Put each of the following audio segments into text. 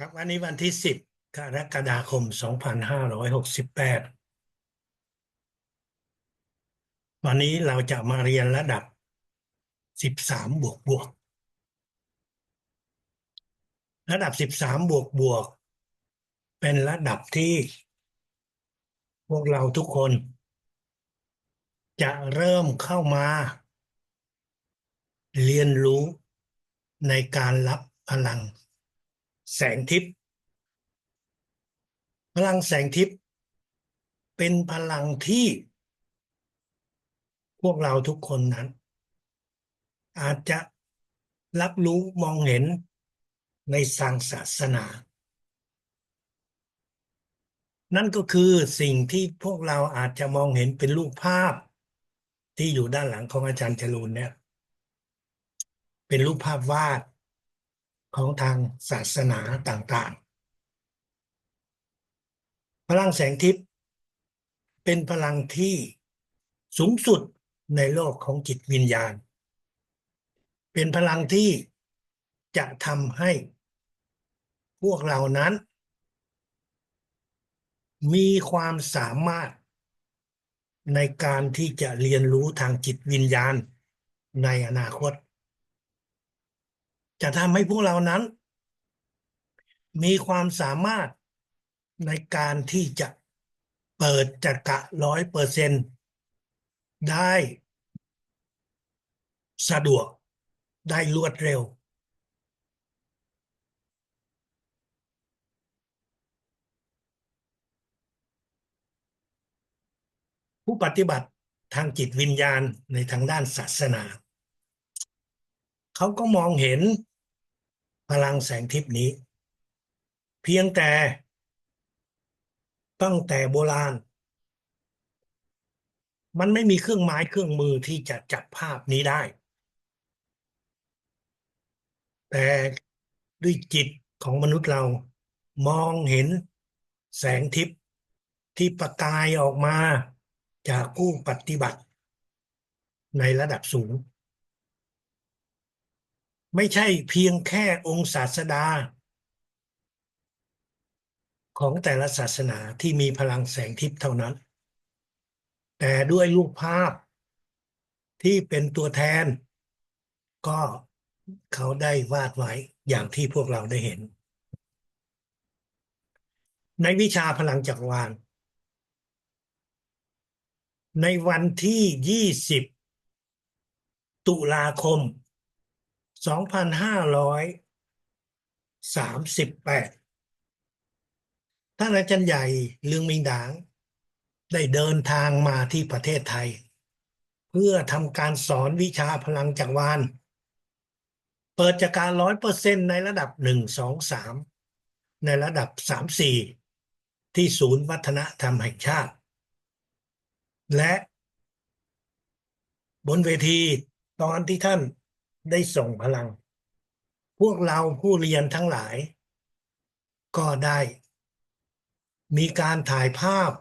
ครับวันนี้วันที่สิบกรกฎาคมสองพันห้าร้อยหกสิบแปดวันนี้เราจะมาเรียนระดับสิบสามบวกบวก ระดับสิบสามบวกบวก เป็นระดับที่ พวกเราทุกคน จะเริ่มเข้ามา เรียนรู้ในการรับพลัง แสงทิพย์พลังแสงทิพย์เป็นพลังที่ พวกเราทุกคนนั้น อาจจะรับรู้มองเห็นในทางศาสนา นั่นก็คือสิ่งที่พวกเราอาจจะมองเห็นเป็นรูปภาพ ที่อยู่ด้านหลังของอาจารย์จรูนเนี่ย เป็นรูปภาพวาด ของทางศาสนาต่างๆ พลังแสงทิพย์เป็นพลังที่สูงสุดในโลกของจิตวิญญาณ เป็นพลังที่จะทำให้พวกเรานั้น มีความสามารถในการที่จะเรียนรู้ทางจิตวิญญาณในอนาคต จะทำให้พวกเรานั้น มีความสามารถในการที่จะเปิดจักระร้อยเปอร์เซนได้สะดวกได้รวดเร็ว ผู้ปฏิบัติทางจิตวิญญาณในทางด้านศาสนา เขาก็มองเห็นพลังแสงทิพย์นี้ เพียงแต่ตั้งแต่โบราณ มันไม่มีเครื่องไม้เครื่องมือที่จะจับภาพนี้ได้ แต่ด้วยจิตของมนุษย์เรามองเห็นแสงทิพย์ที่ประกายออกมาจากผู้ปฏิบัติในระดับสูง ไม่ใช่เพียงแค่องค์ศาสดา ของแต่ละศาสนาที่มีพลังแสงทิพย์เท่านั้น แต่ด้วยรูปภาพที่เป็นตัวแทน ก็เขาได้วาดไว้อย่างที่พวกเราได้เห็น ในวิชาพลังจักรวาล ในวันที่ 20 ตุลาคม 2538ท่านอาจารย์ใหญ่เลืองมิงดาง ได้เดินทางมาที่ประเทศไทย เพื่อทำการสอนวิชาพลังจักรวาล เปิดจากการร้อยเปอร์เซ็นในระดับหนึ่งสองสามในระดับสามสี่ที่ศูนย์วัฒนธรรมแห่งชาติ และบนเวทีตอนที่ท่าน ได้ส่งพลัง พวกเราผู้เรียนทั้งหลาย ก็ได้ มีการถ่ายภาพ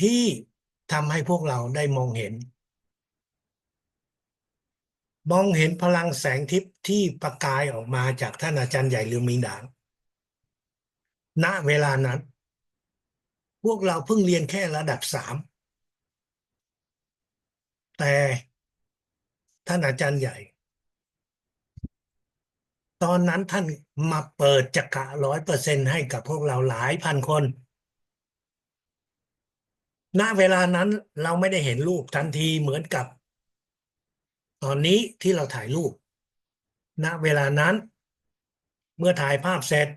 ที่ทำให้พวกเราได้มองเห็น มองเห็นพลังแสงทิพย์ที่ประกายออกมาจากท่านอาจารย์ใหญ่ลือมิงดาง ณเวลานั้น พวกเราเพิ่งเรียนแค่ระดับสามแต่ ท่านอาจารย์ใหญ่ ตอนนั้นท่านมาเปิดจักระร้อยเปอร์เซ็นให้กับพวกเราหลายพันคนณเวลานั้นเราไม่ได้เห็นรูปทันทีเหมือนกับ ตอนนี้ที่เราถ่ายรูป ณเวลานั้น เมื่อถ่ายภาพเสร็จ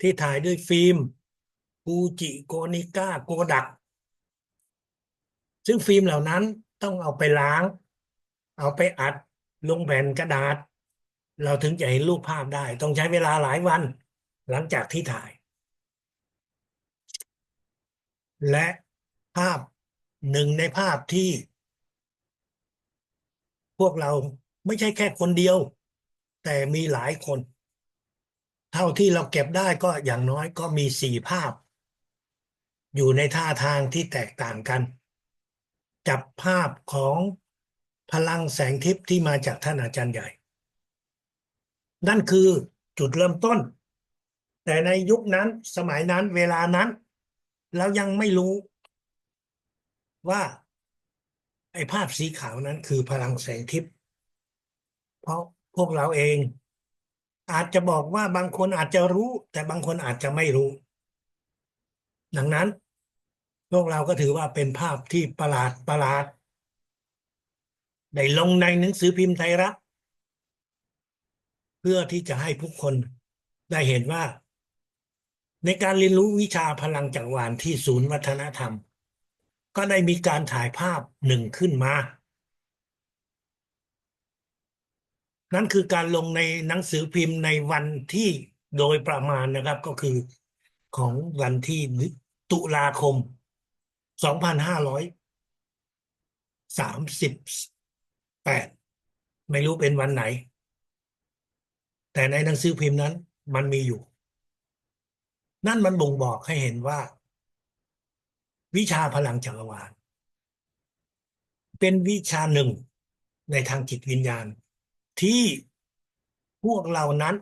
ที่ถ่ายด้วยฟิล์มฟูจิโกนิก้าโกดัก ซึ่งฟิล์มเหล่านั้นต้องเอาไปล้าง เอาไปอัดลงแผ่นกระดาษ เราถึงจะเห็นรูปภาพได้ ต้องใช้เวลาหลายวัน หลังจากที่ถ่าย และภาพหนึ่งในภาพที่ พวกเราไม่ใช่แค่คนเดียว แต่มีหลายคน เท่าที่เราเก็บได้ก็อย่างน้อยก็มีสี่ภาพ อยู่ในท่าทางที่แตกต่างกัน จับภาพของ พลังแสงทิพย์ที่มาจากท่านอาจารย์ใหญ่ นั่นคือจุดเริ่มต้น แต่ในยุคนั้นสมัยนั้นเวลานั้น เรายังไม่รู้ว่าไอ้ภาพสีขาวนั้นคือพลังแสงทิพย์เพราะพวกเราเอง อาจจะบอกว่าบางคนอาจจะรู้ แต่บางคนอาจจะไม่รู้ ดังนั้น พวกเราก็ถือว่าเป็นภาพที่ประหลาดประหลาด ได้ลงในหนังสือพิมพ์ไทยรัฐ เพื่อที่จะให้ผู้คนได้เห็นว่า ในการเรียนรู้วิชาพลังจักรวาลที่ศูนย์วัฒนธรรม ก็ได้มีการถ่ายภาพหนึ่งขึ้นมา นั่นคือการลงในหนังสือพิมพ์ในวันที่โดยประมาณนะครับก็คือของวันที่ตุลาคม 2538ไม่รู้เป็นวันไหน แต่ในหนังสือพิมพ์นั้น มันมีอยู่ นั่นมันบ่งบอกให้เห็นว่า วิชาพลังจักรวาล เป็นวิชาหนึ่งในทางจิตวิญญาณ ที่พวกเรานั้น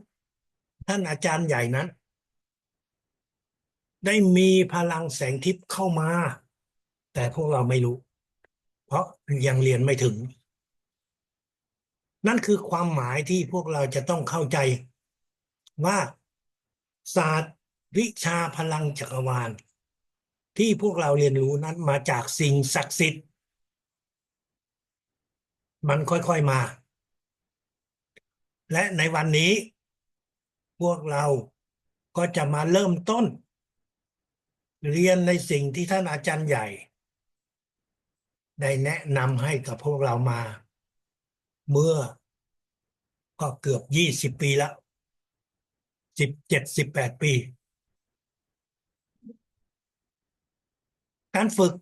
ท่านอาจารย์ใหญ่นั้น ได้มีพลังแสงทิพย์เข้ามา แต่พวกเราไม่รู้ เพราะยังเรียนไม่ถึง นั่นคือความหมายที่พวกเราจะต้องเข้าใจว่าศาสตร์วิชาพลังจักรวาล ที่พวกเราเรียนรู้นั้นมาจากสิ่งศักดิ์สิทธิ์ มันค่อยๆมา และในวันนี้ พวกเราก็จะมาเริ่มต้น เรียนในสิ่งที่ท่านอาจารย์ใหญ่ ได้แนะนำให้กับพวกเรามา เมื่อ ก็เกือบยี่สิบปีล้วสิบเจ็ดสิบแปดปี การฝึก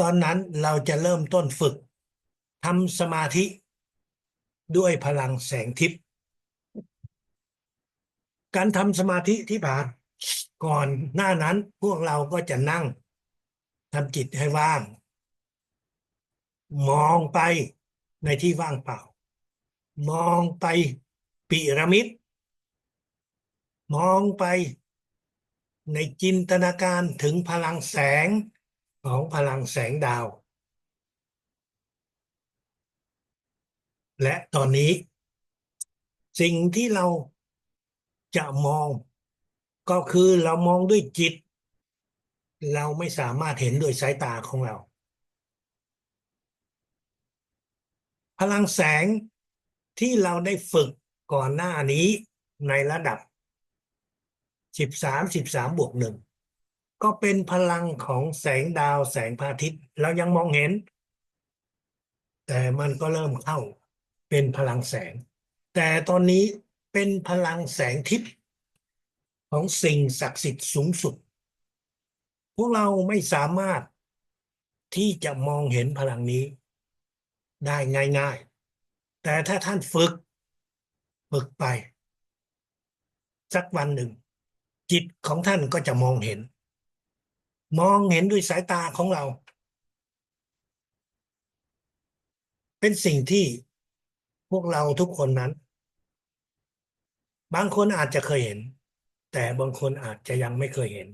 ตอนนั้นเราจะเริ่มต้นฝึกทำสมาธิ ด้วยพลังแสงทิพย์การทำสมาธิที่ผ่านก่อนหน้านั้นพวกเราก็จะนั่งทำจิตให้ว่าง มองไป ในที่ว่างเปล่า มองไปปิรามิด มองไปในจินตนาการถึงพลังแสงของพลังแสงดาว และตอนนี้ สิ่งที่เราจะมองก็คือเรามองด้วยจิต เราไม่สามารถเห็นด้วยสายตาของเรา พลังแสงที่เราได้ฝึกก่อนหน้านี้ในระดับ 13 13บวกหนึ่งก็เป็นพลังของแสงดาวแสงพระอาทิตย์ เรายังมองเห็น แต่มันก็เริ่มเข้าเป็นพลังแสง แต่ตอนนี้เป็นพลังแสงทิพย์ของสิ่งศักดิ์สิทธิ์สูงสุด พวกเราไม่สามารถที่จะมองเห็นพลังนี้ ได้ง่าย ๆ แต่ถ้าท่านฝึก ฝึกไป สักวันหนึ่ง จิตของท่านก็จะมองเห็น มองเห็นด้วยสายตาของเรา เป็นสิ่งที่พวกเราทุกคนนั้น บางคนอาจจะเคยเห็น แต่บางคนอาจจะยังไม่เคยเห็น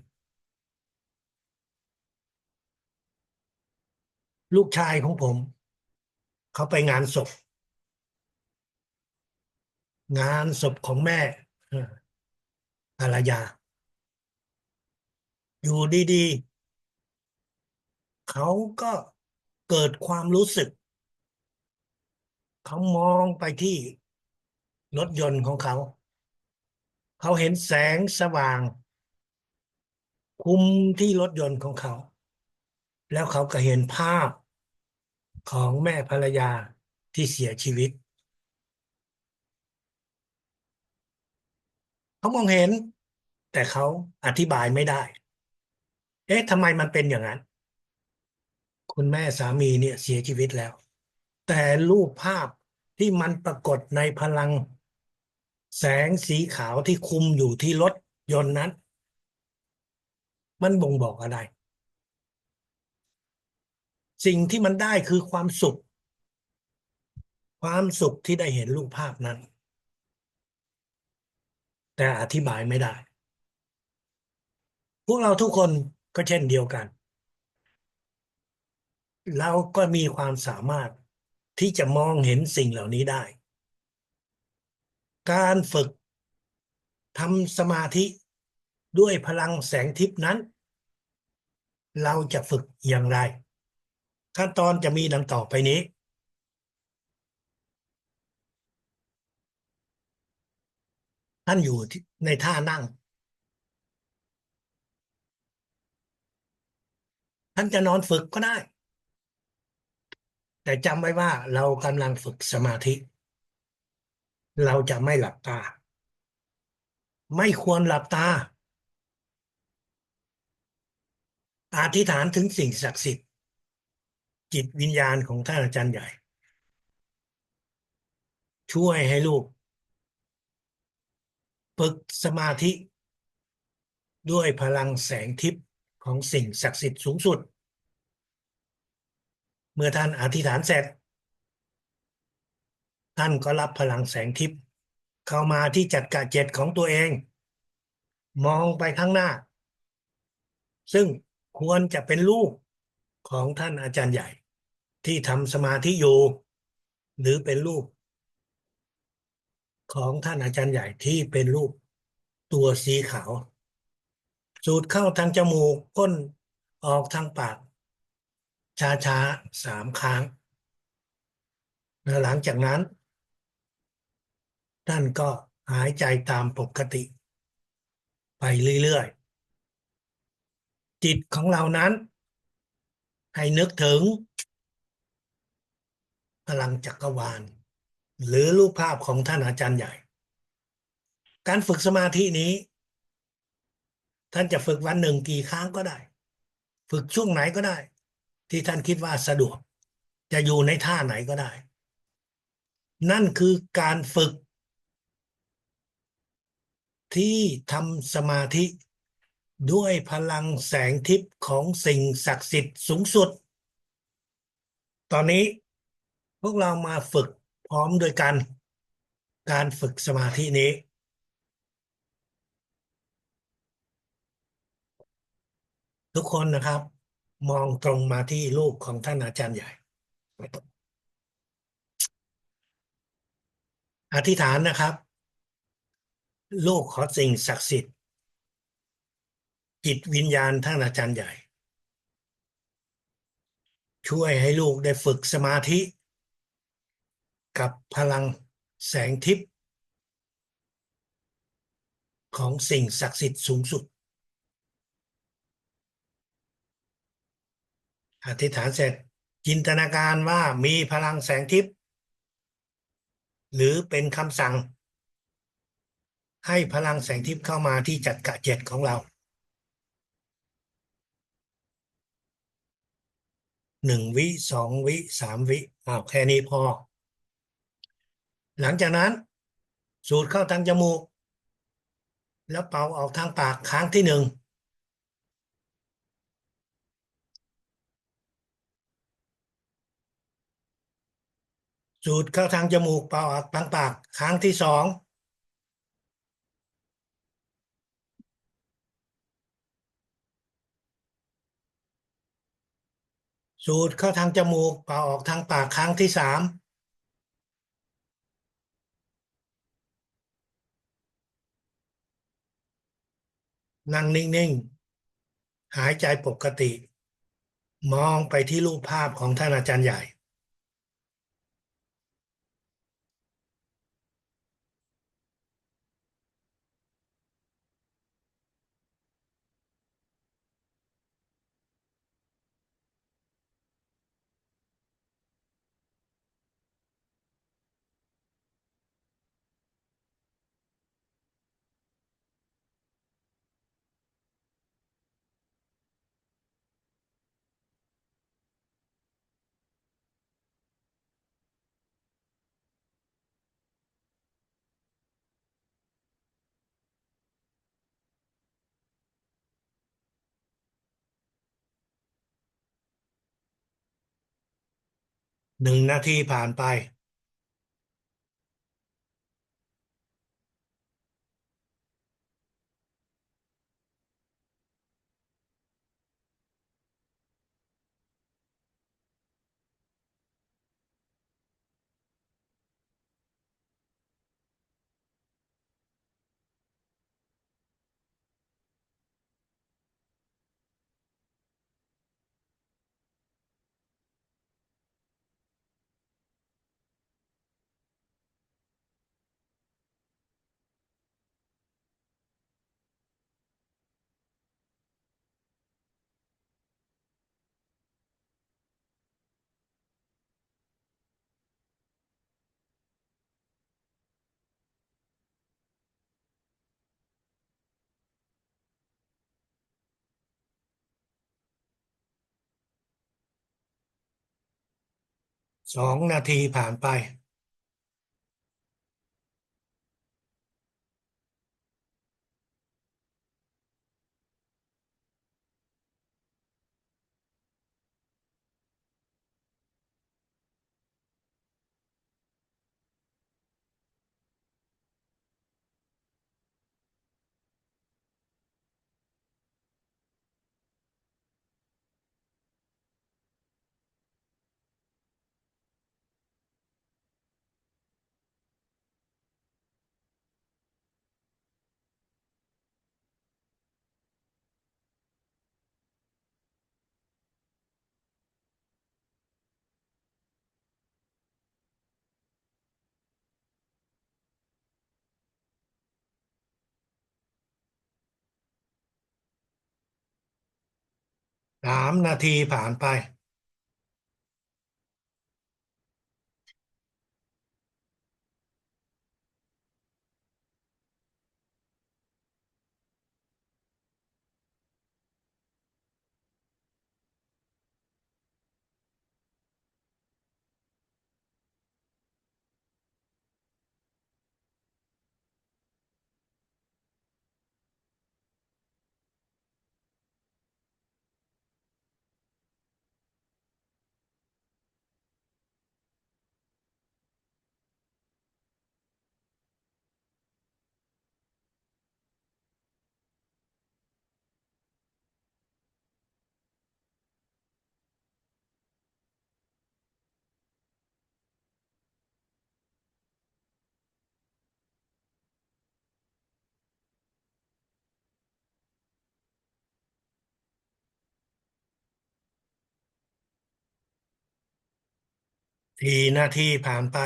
ลูกชายของผม เขาไปงานศพ งานศพของแม่ภรรยา อยู่ดีๆ เขาก็เกิดความรู้สึก เขามองไปที่รถยนต์ของเขา เขาเห็นแสงสว่าง คุมที่รถยนต์ของเขา แล้วเขาก็เห็นภาพ ของแม่ภรรยาที่เสียชีวิต เขามองเห็น แต่เขาอธิบายไม่ได้ เอ๊ะทำไมมันเป็นอย่างนั้น คุณแม่สามีเนี่ยเสียชีวิตแล้ว แต่รูปภาพที่มันปรากฏในพลัง แสงสีขาวที่คุมอยู่ที่รถยนต์นั้น มันบ่งบอกอะไร สิ่งที่มันได้คือความสุข ความสุขที่ได้เห็นรูปภาพนั้น แต่อธิบายไม่ได้ พวกเราทุกคนก็เช่นเดียวกันเราก็มีความสามารถที่จะมองเห็นสิ่งเหล่านี้ได้ การฝึกทำสมาธิด้วยพลังแสงทิพนั้น เราจะฝึกอย่างไร ขั้นตอนจะมีดังต่อไปนี้ ท่านอยู่ในท่านั่ง ท่านจะนอนฝึกก็ได้ แต่จำไว้ว่าเรากำลังฝึกสมาธิ เราจะไม่หลับตา ไม่ควรหลับตาอธิษฐานถึงสิ่งศักดิ์สิทธิ์ จิตวิญญาณของท่านอาจารย์ใหญ่ ช่วยให้ลูกฝึกสมาธิ ด้วยพลังแสงทิพย์ของสิ่งศักดิ์สิทธิ์สูงสุด เมื่อท่านอธิษฐานเสร็จ ท่านก็รับพลังแสงทิพย์เข้ามาที่จัดกะเจ็ดของตัวเอง มองไปข้างหน้า ซึ่งควรจะเป็นลูก ของท่านอาจารย์ใหญ่ ที่ทำสมาธิอยู่ หรือเป็นลูกของท่านอาจารย์ใหญ่ที่เป็นรูปตัวสีขาว สูดเข้าทางจมูกก้นออกทางปาก ช้าๆสามครั้งหลังจากนั้น ท่านก็หายใจตามปกติ ไปเรื่อยๆจิตของเรานั้น ให้นึกถึง พลังจักรวาล หรือรูปภาพของท่านอาจารย์ใหญ่ การฝึกสมาธินี้ ท่านจะฝึกวันหนึ่งกี่ครั้งก็ได้ ฝึกช่วงไหนก็ได้ ที่ท่านคิดว่าสะดวก จะอยู่ในท่าไหนก็ได้ นั่นคือการฝึกที่ทำสมาธิ ด้วยพลังแสงทิพย์ของสิ่งศักดิ์สิทธิ์สูงสุด ตอนนี้พวกเรามาฝึกพร้อมโดยกันการฝึกสมาธินี้ ทุกคนนะครับ มองตรงมาที่รูปของท่านอาจารย์ใหญ่ อธิษฐานนะครับ ลูกขอสิ่งศักดิ์สิทธิ์ จิตวิญญาณท่านอาจารย์ใหญ่ ช่วยให้ลูกได้ฝึกสมาธิ กับพลังแสงทิพย์ของสิ่งศักดิ์สิทธิ์สูงสุด อธิษฐานเสร็จจินตนาการว่ามีพลังแสงทิพย์หรือเป็นคำสั่ง ให้พลังแสงทิพย์เข้ามาที่จัดกะเจ็ดของเรา หนึ่งวิสองวิสามวิอ้าวแค่นี้พอ หลังจากนั้น สูดเข้าทางจมูก แล้วเป่าออกทางปากครั้งที่หนึ่งสูดเข้าทางจมูกเป่าออกทางปากครั้งที่สอง สูดเข้าทางจมูกเป่าออกทางปากครั้งที่สามนั่งนิ่ง ๆ หายใจปกติ มองไปที่รูปภาพของท่านอาจารย์ใหญ่ หนึ่งนาทีผ่านไป สองนาทีผ่านไป สามนาทีผ่านไป ทีหนาที่ผ่านไป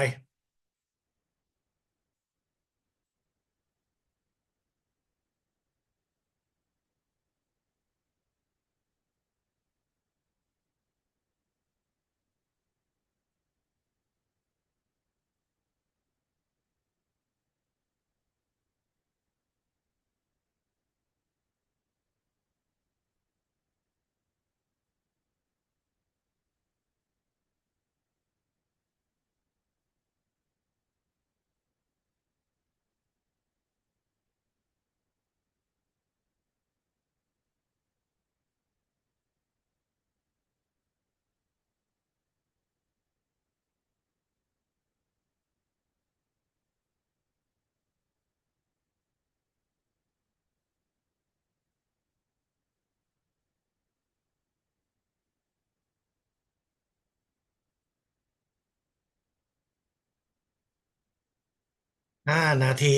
ห้านาที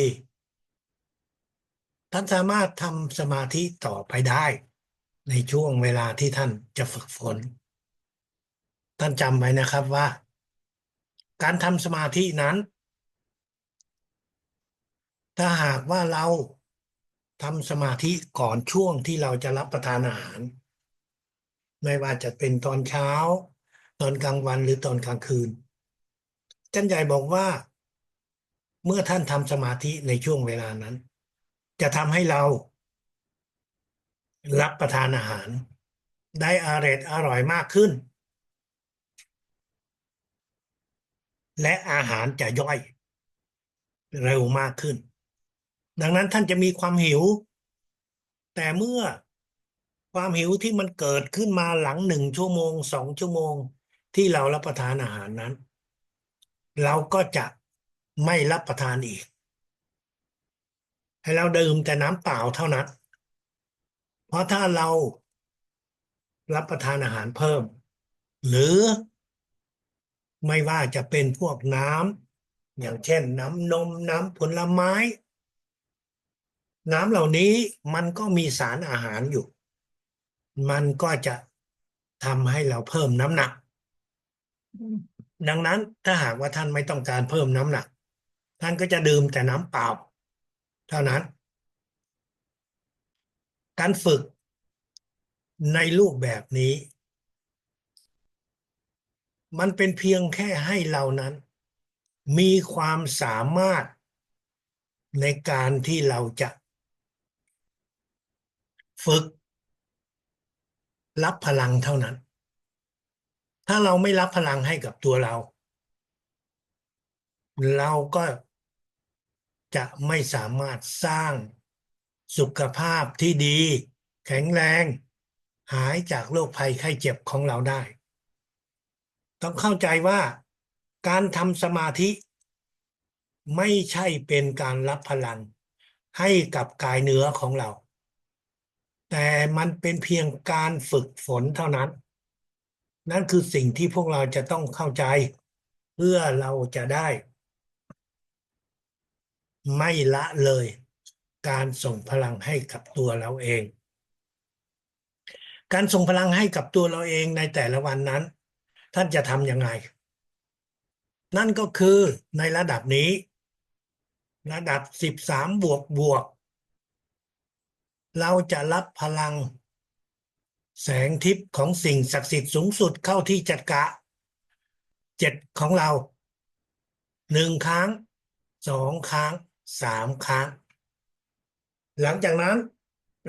ท่านสามารถทำสมาธิต่อไปได้ ในช่วงเวลาที่ท่านจะฝึกฝน ท่านจำไว้นะครับว่า การทำสมาธินั้น ถ้าหากว่าเราทำสมาธิก่อนช่วงที่เราจะรับประทานอาหาร ไม่ว่าจะเป็นตอนเช้า ตอนกลางวันหรือตอนกลางคืนอาจันใหญ่บอกว่า เมื่อท่านทำสมาธิในช่วงเวลานั้น จะทำให้เรา รับประทานอาหาร ได้อร่อยอร่อยมากขึ้น และอาหารจะย่อย เร็วมากขึ้น ดังนั้นท่านจะมีความหิว แต่เมื่อความหิวที่มันเกิดขึ้นมาหลังหนึ่งชั่วโมงสองชั่วโมงที่เรารับประทานอาหารนั้น เราก็จะ ไม่รับประทานอีก ให้เราดื่มแต่น้ำเปล่าเท่านั้น เพราะถ้าเรารับประทานอาหารเพิ่ม หรือไม่ว่าจะเป็นพวกน้ำอย่างเช่นน้ำนมน้ำผลไม้ น้ำเหล่านี้มันก็มีสารอาหารอยู่ มันก็จะทำให้เราเพิ่มน้ำหนัก ดังนั้นถ้าหากว่าท่านไม่ต้องการเพิ่มน้ำหนัก ท่านก็จะดื่มแต่น้ำเปล่า เท่านั้น การฝึกในรูปแบบนี้ มันเป็นเพียงแค่ให้เรานั้น มีความสามารถในการที่เราจะ ฝึก รับพลังเท่านั้น ถ้าเราไม่รับพลังให้กับตัวเรา เราก็ จะไม่สามารถสร้างสุขภาพที่ดี แข็งแรง หายจากโรคภัยไข้เจ็บของเราได้ ต้องเข้าใจว่าการทำสมาธิ ไม่ใช่เป็นการรับพลัง ให้กับกายเนื้อของเรา แต่มันเป็นเพียงการฝึกฝนเท่านั้น นั่นคือสิ่งที่พวกเราจะต้องเข้าใจ เพื่อเราจะได้ ไม่ละเลย การส่งพลังให้กับตัวเราเอง การส่งพลังให้กับตัวเราเองในแต่ละวันนั้น ท่านจะทำยังไง นั่นก็คือในระดับนี้ ระดับสิบสามบวกบวก เราจะรับพลัง แสงทิพย์ของสิ่งศักดิ์สิทธิ์สูงสุดเข้าที่จัดกะเจ็ดของเราหนึ่งครั้งสองครั้ง สามครั้ง หลังจากนั้น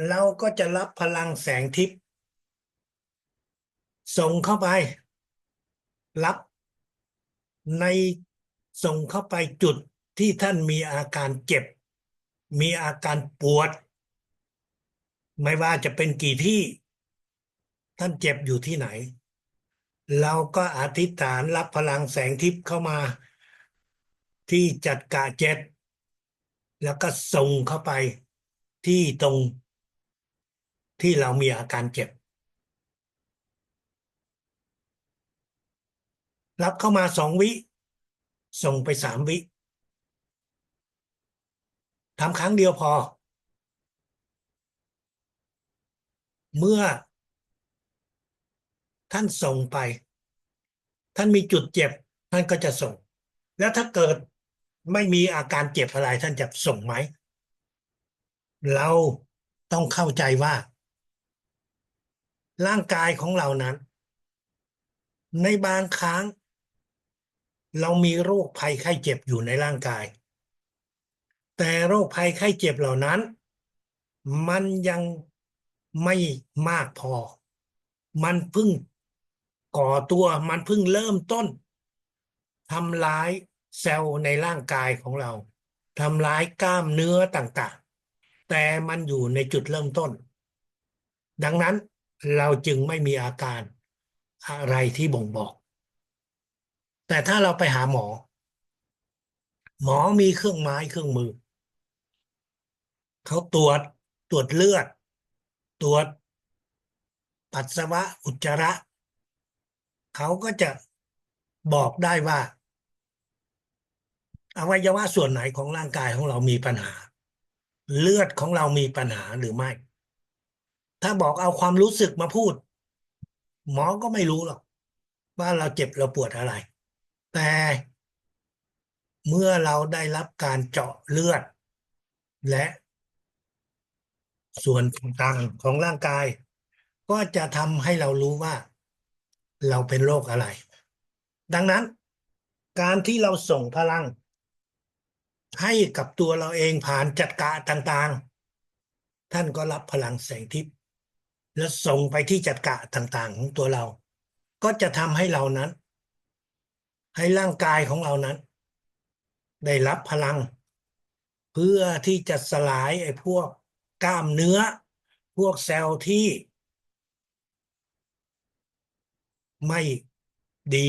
เราก็จะรับพลังแสงทิพย์ส่งเข้าไป รับในส่งเข้าไปจุดที่ท่านมีอาการเจ็บ มีอาการปวด ไม่ว่าจะเป็นกี่ที่ ท่านเจ็บอยู่ที่ไหน เราก็อธิษฐานรับพลังแสงทิพย์เข้ามา ที่จัดกะเจ็ด แล้วก็ส่งเข้าไปที่ตรงที่เรามีอาการเจ็บ รับเข้ามาสองวิ ส่งไปสามวิทำครั้งเดียวพอ เมื่อ ท่านส่งไป ท่านมีจุดเจ็บ ท่านก็จะส่ง แล้วถ้าเกิด ไม่มีอาการเจ็บอะไรท่านจะส่งไหม เราต้องเข้าใจว่า ร่างกายของเรานั้น ในบางครั้ง เรามีโรคภัยไข้เจ็บอยู่ในร่างกาย แต่โรคภัยไข้เจ็บเหล่านั้น มันยังไม่มากพอ มันเพิ่งก่อตัวมันเพิ่งเริ่มต้นทำร้าย เซลล์ในร่างกายของเราทำร้ายกล้ามเนื้อต่างๆ แต่มันอยู่ในจุดเริ่มต้น ดังนั้นเราจึงไม่มีอาการอะไรที่บ่งบอก แต่ถ้าเราไปหาหมอ หมอมีเครื่องไม้เครื่องมือ เขาตรวจตรวจเลือด ตรวจ ปัสสาวะอุจจาระ เขาก็จะบอกได้ว่า อวัยวะส่วนไหนของร่างกายของเรามีปัญหา เลือดของเรามีปัญหาหรือไม่ ถ้าบอกเอาความรู้สึกมาพูด หมอก็ไม่รู้หรอกว่าเราเจ็บเราปวดอะไร แต่เมื่อเราได้รับการเจาะเลือด และ ส่วนต่างๆของร่างกาย ก็จะทำให้เรารู้ว่า เราเป็นโรคอะไร ดังนั้น การที่เราส่งพลัง ให้กับตัวเราเองผ่านจัดกะต่างๆ ท่านก็รับพลังแสงทิพย์และส่งไปที่จัดกะต่างๆ ของตัวเรา ก็จะทำให้เรานั้น ให้ร่างกายของเรานั้น ได้รับพลัง เพื่อที่จะสลายไอ้พวกกล้ามเนื้อ พวกเซลล์ที่ ไม่ดี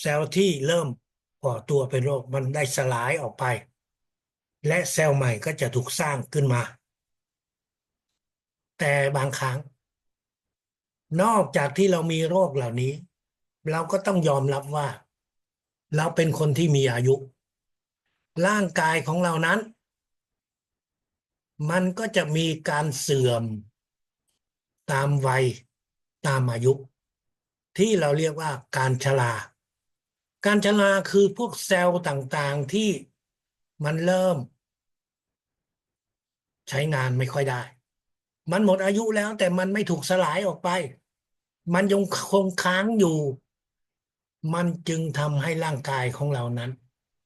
เซลล์ที่เริ่ม ก่อตัวเป็นโรคมันได้สลายออกไป และเซลล์ใหม่ก็จะถูกสร้างขึ้นมา แต่บางครั้ง นอกจากที่เรามีโรคเหล่านี้ เราก็ต้องยอมรับว่า เราเป็นคนที่มีอายุ ร่างกายของเรานั้น มันก็จะมีการเสื่อมตามวัยตามอายุ ที่เราเรียกว่าการชรา การชราคือพวกเซลล์ต่างๆที่มันเริ่ม ใช้งานไม่ค่อยได้ มันหมดอายุแล้วแต่มันไม่ถูกสลายออกไป มันยังคงค้างอยู่ มันจึงทำให้ร่างกายของเรานั้น